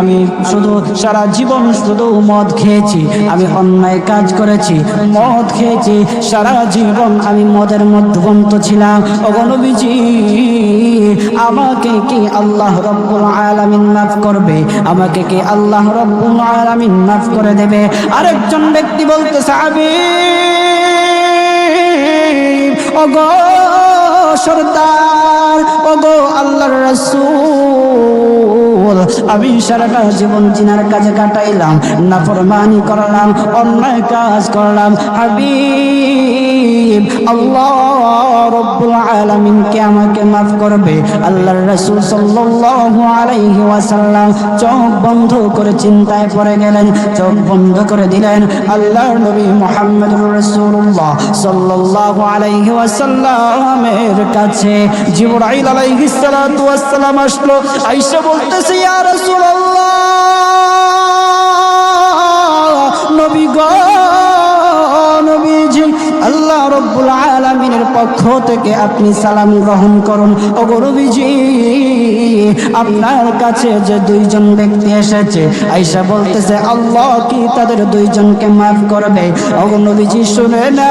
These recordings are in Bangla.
আমি শুধু সারা জীবন শুধু মদ খেয়েছি, আমি অন্যায় কাজ করেছি, মদ খেয়েছি, সারা জীবন আমি মদের মধ্যবন্ত ছিলাম। অগনবীজি আমাকে কি আল্লাহ রব্বুল আলামিন মাফ করবে? আমাকে কি আল্লাহ রব্বুল আলামিন মাফ করে দেবে? আরেকজন ব্যক্তি বলতে সাহাবি, ওগো সর্দার, ওগো আল্লাহর রাসূল আমি সারাটা জীবন জিনার কাজে কাটাইলাম, নাফরমানি করলাম, অন্যায় কাজ করলাম। হাবিব, আল্লাহ রব্বুল আলামিনকে আমাকে মাফ করবে। আল্লাহর রাসূল সাল্লাল্লাহু আলাইহি ওয়াসাল্লাম চোখ বন্ধ করে চিন্তায় পড়ে গেলেন, চোখ বন্ধ করে দিলেন, আল্লাহর নবী মুহাম্মদুর রাসূলুল্লাহ সাল্লাল্লাহু আলাইহি ওয়াসাল্লামের কাছে। জিবরাইল আলাইহিস সালাতু ওয়াস সালাম আসলো আয়েশা বলতেছে ইয়া রাসূলুল্লাহ নবী গো রব্বুল আলমিনের পক্ষ থেকে আপনি সালাম গ্রহণ করুন। অগরবিজি আপনার কাছে যে দুইজন ব্যক্তি এসেছে আইসা বলতেছে, আল্লাহ কি তাদের দুইজনকে মাফ করবে? অগনবিজি শুনে না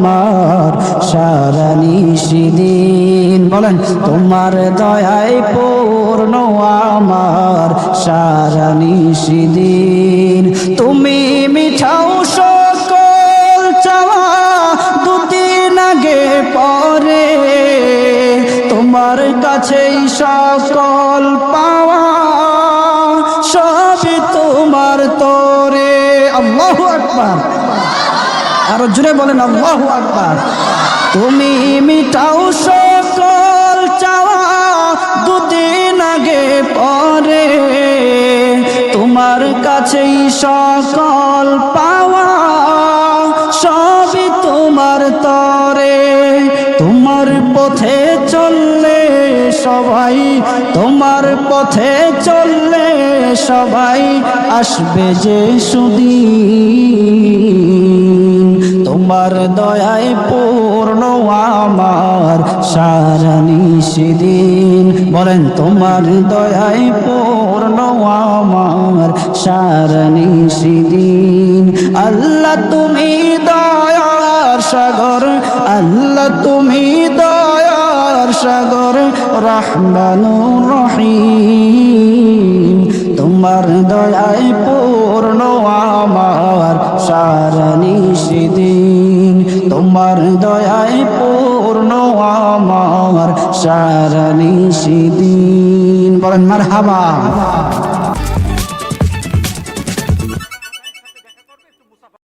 আমার সারা নিশিদিন। বলেন, তোমার দয়ায় পূর্ণ আমার সারা নিশিদিন। তুমি মিঠাও সকল চাওয়া দুদিন আগে পরে। তোমার কাছেই সকল পাওয়া, সবই তোমার তোরে। আকবার। আরও জুড়ে বলেন, আল্লাহু আকবার। তুমি মিটাও সকল চাওয়া দুদিন আগে পরে। তোমার কাছেই সকল পাওয়া সবই তোমার তরে। তোমার পথে চললে সবাই, তোমার পথে চললে সবাই আসবে যে সুদিন। তোমার দয়ায় পূর্ণ আমার সারা নিষিদিন বলেন, তোমার দয়ায় পূর্ণ আমার সারা নিষিদিন আল্লাহ তুমি দয়ার সাগর, আল্লাহ তুমি দয়ার সাগর, রহমানুর রহিম। তোমার দয়ায় পূর্ণ আমার সারা সিদিন তোমার দয়ায় পূর্ণ আমার সারা সিদিন বলেন মার হাবা